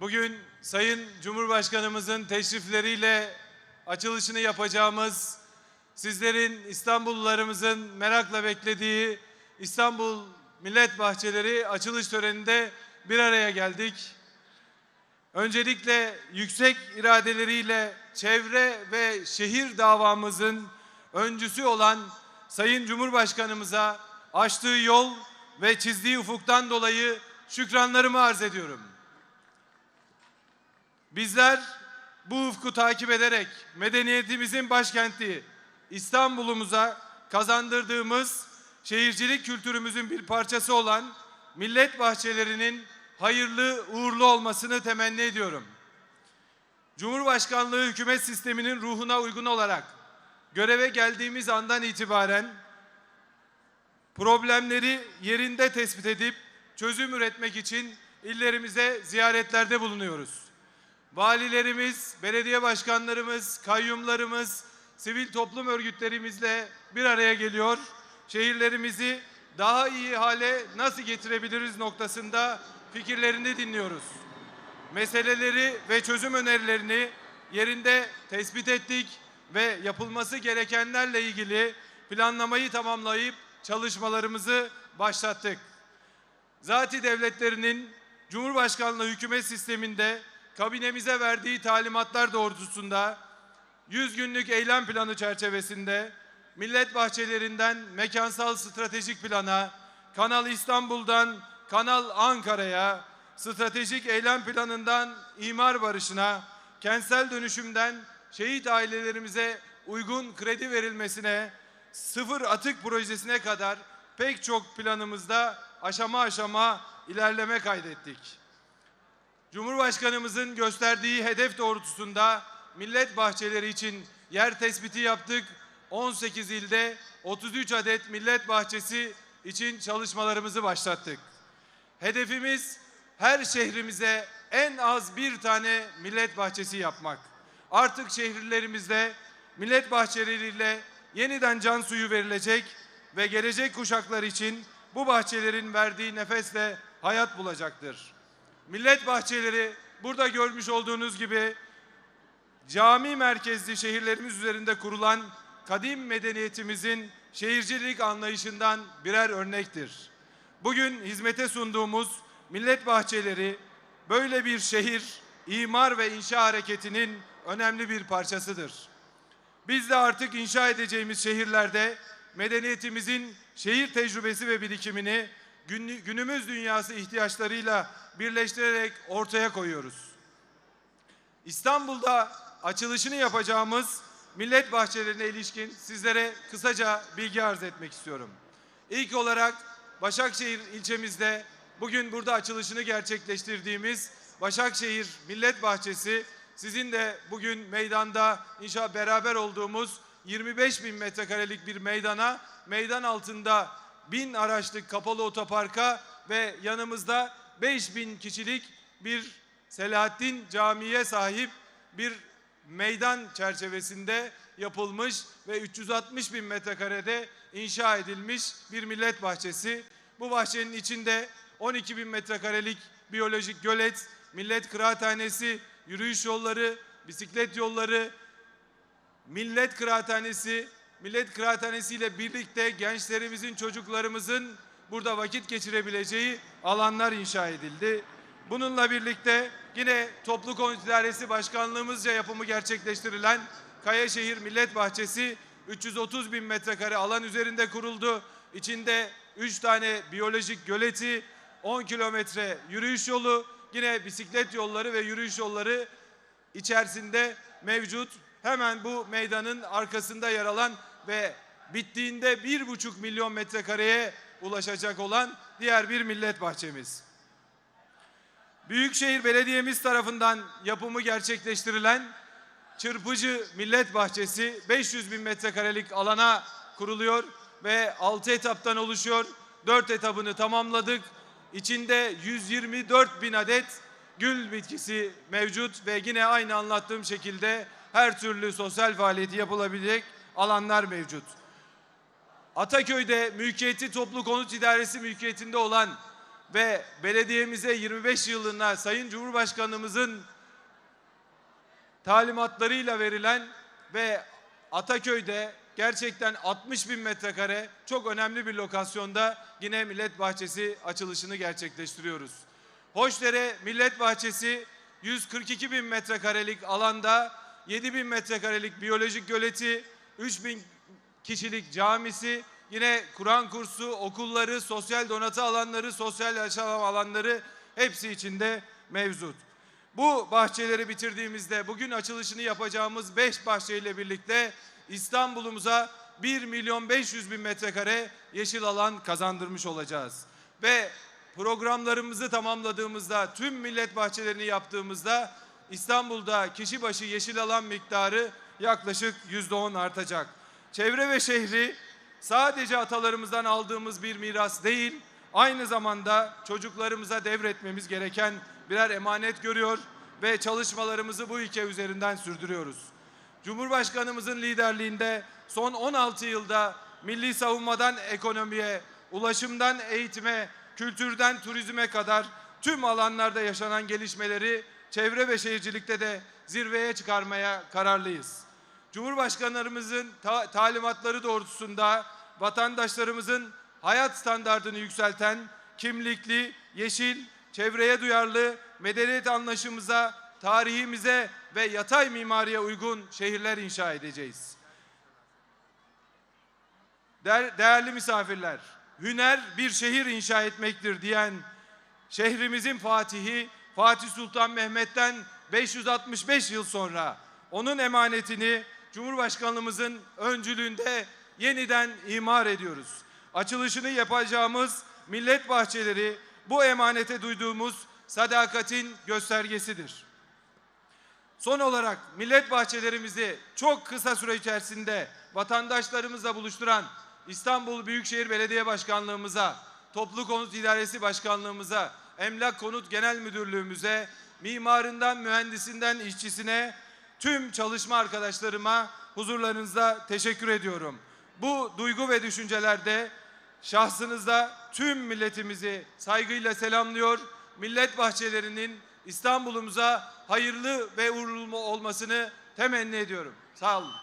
Bugün Sayın Cumhurbaşkanımızın teşrifleriyle açılışını yapacağımız, sizlerin İstanbullularımızın merakla beklediği İstanbul Millet Bahçeleri açılış töreninde bir araya geldik. Öncelikle yüksek iradeleriyle çevre ve şehir davamızın öncüsü olan Sayın Cumhurbaşkanımıza açtığı yol ve çizdiği ufuktan dolayı şükranlarımı arz ediyorum. Bizler bu ufku takip ederek medeniyetimizin başkenti İstanbul'umuza kazandırdığımız şehircilik kültürümüzün bir parçası olan millet bahçelerinin hayırlı uğurlu olmasını temenni ediyorum. Cumhurbaşkanlığı hükümet sisteminin ruhuna uygun olarak göreve geldiğimiz andan itibaren problemleri yerinde tespit edip çözüm üretmek için illerimize ziyaretlerde bulunuyoruz. Valilerimiz, belediye başkanlarımız, kayyumlarımız, sivil toplum örgütlerimizle bir araya geliyor. Şehirlerimizi daha iyi hale nasıl getirebiliriz noktasında fikirlerini dinliyoruz. Meseleleri ve çözüm önerilerini yerinde tespit ettik ve yapılması gerekenlerle ilgili planlamayı tamamlayıp çalışmalarımızı başlattık. Zati devletlerinin Cumhurbaşkanlığı hükümet sisteminde kabinemize verdiği talimatlar doğrultusunda 100 günlük eylem planı çerçevesinde millet bahçelerinden mekansal stratejik plana, Kanal İstanbul'dan Kanal Ankara'ya, stratejik eylem planından imar barışına, kentsel dönüşümden şehit ailelerimize uygun kredi verilmesine, sıfır atık projesine kadar pek çok planımızda aşama aşama ilerleme kaydettik. Cumhurbaşkanımızın gösterdiği hedef doğrultusunda millet bahçeleri için yer tespiti yaptık. 18 ilde 33 adet millet bahçesi için çalışmalarımızı başlattık. Hedefimiz her şehrimize en az bir tane millet bahçesi yapmak. Artık şehirlerimizde millet bahçeleriyle yeniden can suyu verilecek ve gelecek kuşaklar için bu bahçelerin verdiği nefesle hayat bulacaktır. Millet bahçeleri burada görmüş olduğunuz gibi cami merkezli şehirlerimiz üzerinde kurulan kadim medeniyetimizin şehircilik anlayışından birer örnektir. Bugün hizmete sunduğumuz millet bahçeleri böyle bir şehir, imar ve inşa hareketinin önemli bir parçasıdır. Biz de artık inşa edeceğimiz şehirlerde medeniyetimizin şehir tecrübesi ve birikimini günümüz dünyası ihtiyaçlarıyla birleştirerek ortaya koyuyoruz. İstanbul'da açılışını yapacağımız millet bahçelerine ilişkin sizlere kısaca bilgi arz etmek istiyorum. İlk olarak Başakşehir ilçemizde bugün burada açılışını gerçekleştirdiğimiz Başakşehir Millet Bahçesi sizin de bugün meydanda inşallah beraber olduğumuz 25 bin metrekarelik bir meydana, meydan altında bin araçlık kapalı otoparka ve yanımızda 5 bin kişilik bir Selahattin Camii'ye sahip bir meydan çerçevesinde yapılmış ve 360 bin metrekarede inşa edilmiş bir millet bahçesi. Bu bahçenin içinde 12 bin metrekarelik biyolojik gölet, millet kıraathanesi, yürüyüş yolları, bisiklet yolları, Millet Kıraathanesi, Millet Kıraathanesi ile birlikte gençlerimizin, çocuklarımızın burada vakit geçirebileceği alanlar inşa edildi. Bununla birlikte yine Toplu Konut İdaresi Başkanlığımızca yapımı gerçekleştirilen Kayaşehir Millet Bahçesi 330 bin metrekare alan üzerinde kuruldu. İçinde 3 tane biyolojik göleti, 10 kilometre yürüyüş yolu, yine bisiklet yolları ve yürüyüş yolları içerisinde mevcut. Hemen bu meydanın arkasında yer alan ve bittiğinde bir buçuk milyon metrekareye ulaşacak olan diğer bir millet bahçemiz. Büyükşehir Belediyemiz tarafından yapımı gerçekleştirilen Çırpıcı Millet Bahçesi 500 bin metrekarelik alana kuruluyor ve 6 etaptan oluşuyor. 4 etabını tamamladık. İçinde 124 bin adet gül bitkisi mevcut ve yine aynı anlattığım şekilde her türlü sosyal faaliyeti yapılabilecek alanlar mevcut. Ataköy'de mülkiyeti toplu konut idaresi mülkiyetinde olan ve belediyemize 25 yılına Sayın Cumhurbaşkanımızın talimatlarıyla verilen ve Ataköy'de gerçekten 60 bin metrekare çok önemli bir lokasyonda yine Millet Bahçesi açılışını gerçekleştiriyoruz. Hoşdere Millet Bahçesi 142 bin metrekarelik alanda 7 bin metrekarelik biyolojik göleti, 3 bin kişilik camisi, yine Kur'an kursu, okulları, sosyal donatı alanları, sosyal yaşam alanları hepsi içinde mevcut. Bu bahçeleri bitirdiğimizde bugün açılışını yapacağımız 5 bahçeyle birlikte İstanbul'umuza 1 milyon 500 bin metrekare yeşil alan kazandırmış olacağız. Ve programlarımızı tamamladığımızda tüm millet bahçelerini yaptığımızda İstanbul'da kişi başı yeşil alan miktarı yaklaşık yüzde on artacak. Çevre ve şehri sadece atalarımızdan aldığımız bir miras değil, aynı zamanda çocuklarımıza devretmemiz gereken birer emanet görüyor ve çalışmalarımızı bu ilke üzerinden sürdürüyoruz. Cumhurbaşkanımızın liderliğinde son 16 yılda milli savunmadan ekonomiye, ulaşımdan eğitime, kültürden turizme kadar tüm alanlarda yaşanan gelişmeleri çevre ve şehircilikte de zirveye çıkarmaya kararlıyız. Cumhurbaşkanlarımızın ta- talimatları doğrultusunda vatandaşlarımızın hayat standartını yükselten kimlikli, yeşil, çevreye duyarlı, medeniyet anlayışımıza, tarihimize ve yatay mimariye uygun şehirler inşa edeceğiz. Değer- Değerli misafirler, hüner bir şehir inşa etmektir diyen şehrimizin fatihi Fatih Sultan Mehmet'ten 565 yıl sonra onun emanetini Cumhurbaşkanlığımızın öncülüğünde yeniden imar ediyoruz. Açılışını yapacağımız millet bahçeleri bu emanete duyduğumuz sadakatin göstergesidir. Son olarak millet bahçelerimizi çok kısa süre içerisinde vatandaşlarımızla buluşturan İstanbul Büyükşehir Belediye Başkanlığımıza, Toplu Konut İdaresi Başkanlığımıza, Emlak Konut Genel Müdürlüğümüze, mimarından mühendisinden işçisine, tüm çalışma arkadaşlarıma huzurlarınızda teşekkür ediyorum. Bu duygu ve düşüncelerde şahsınızda tüm milletimizi saygıyla selamlıyor. Millet bahçelerinin İstanbul'umuza hayırlı ve uğurlu olmasını temenni ediyorum. Sağ olun.